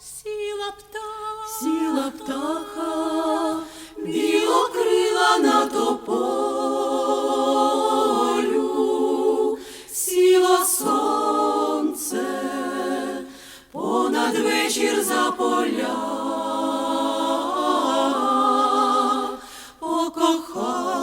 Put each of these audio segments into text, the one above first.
Сіла птаха, Сіла птаха, білокрила на тополю, сіло сонце понад вечір за поля. Покохала,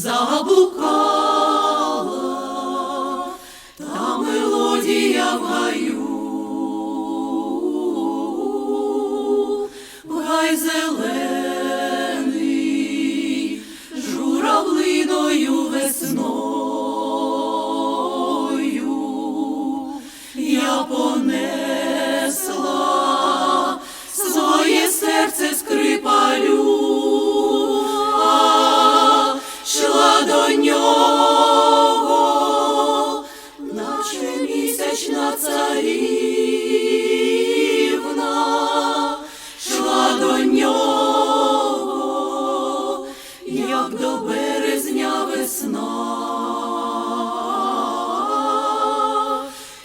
заблукала та мелодія в гаю, в гай зелений журавлиною весною. царівна шла до нього, як до березня весна,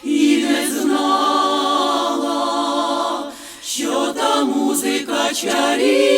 і не знала, що та музика чарівна.